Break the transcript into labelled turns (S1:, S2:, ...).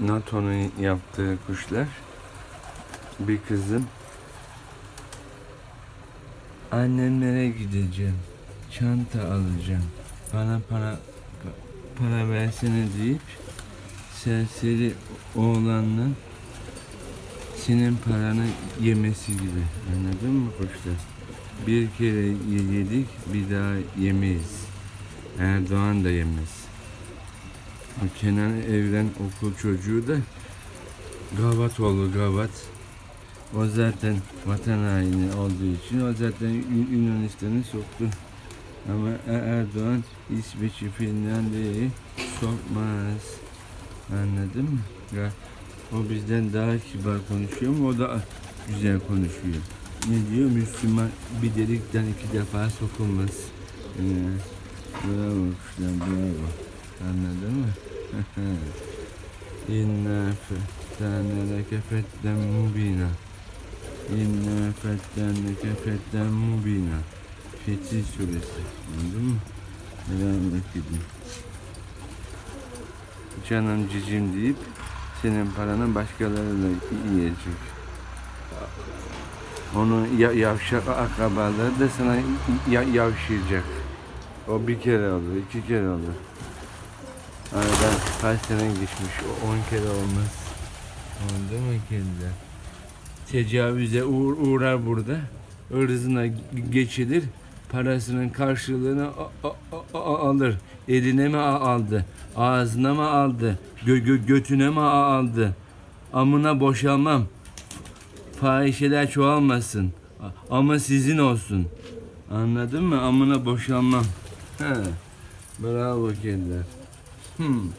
S1: NATO'nun yaptığı kuşlar. Bir kızım. Annemlere gideceğim. Çanta alacağım. Bana para para versene deyip serseri oğlanın senin paranı yemesi gibi. Anladın mı kuşlar? Bir kere ye- yedik bir daha yemeyiz. Erdoğan da yemez. Kenan Evren okul çocuğu da gavat oldu gavat. O zaten vatan haini olduğu için o zaten Yu- Yunanistan'ı soktu. Ama E- Erdoğan İsveç'i Finlandiya'yı sokmaz. Anladın mı? Ya, o bizden daha kibar konuşuyor ama o da güzel konuşuyor. Ne diyor? Müslüman bir delikten iki defa sokulmaz. Ee, bravo kuşlar bravo. Anladın mı? İnna fettaneleke fetten mubina. İnna fettaneleke fetten mubina. Fetih suresi. Anladın mı? Merak ettim. Canım cicim deyip senin paranı başkalarıyla yiyecek. Onun ya, yavşak akrabaları da sana ya, yavşayacak. O bir kere olur, iki kere olur. Aradan kaç sene geçmiş, o on kere olmaz. Oldu mu kediler? Tecavüze uğur, uğrar burada. Irzına geçilir. Parasının karşılığını alır. Eline mi aldı? Ağzına mı aldı? Gö gö- götüne mi aldı? Amına boşalmam. Fahişeler çoğalmasın. Ama sizin olsun. Anladın mı? Amına boşalmam. He. Bravo kediler. Hmm.